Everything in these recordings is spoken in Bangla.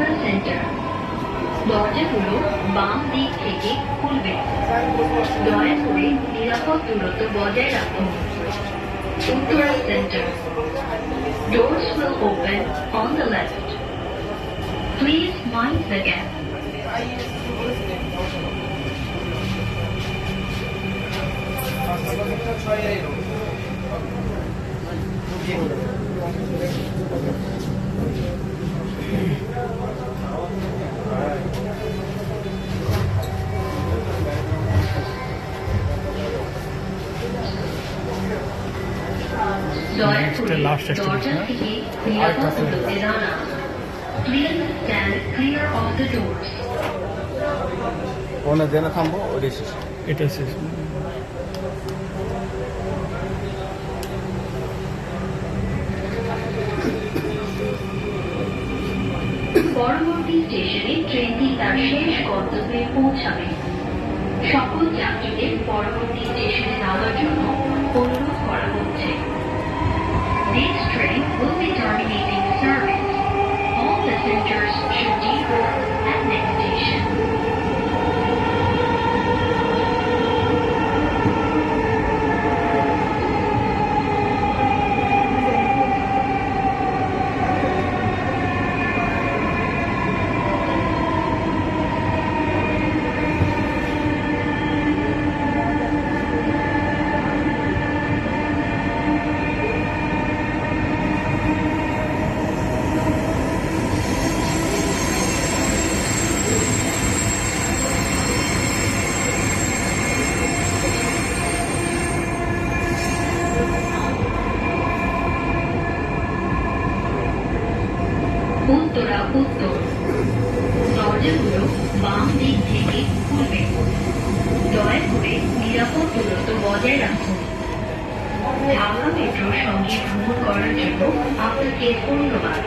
কল্যাণ সেন্টার দরজাগুলো বাম দিক থেকে খুলবে দয়া করে নিরাপদ দূরত্ব বজায় রাখুন Uttara centre Doors will open on the left. Please mind the gap. ছয় কোনে জেনে থামবো ওটাই শেষ এটাই শেষ। পরবর্তী স্টেশনে ট্রেনটি তার শেষ গন্তব্যে পৌঁছাবে। সকল যাত্রীদের পরবর্তী স্টেশন উত্তর দরজাগুলো বাম দিক থেকে খুলবে দয়া করে নিরাপদ দূরত্ব বজায় রাখুন হাওড়া মেট্রোর সঙ্গে ভ্রমণ করার জন্য আপনাকে ধন্যবাদ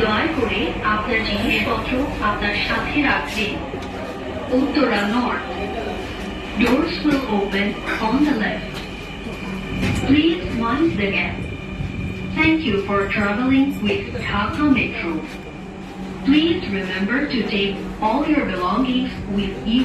দয়া করে আপনার জিনিসপত্র আপনার সাথে রাখবেন Uttara north Doors will open on the left. Please mind the gap. Thank you for traveling with Tokyo Metro. Please remember to take all your belongings with you.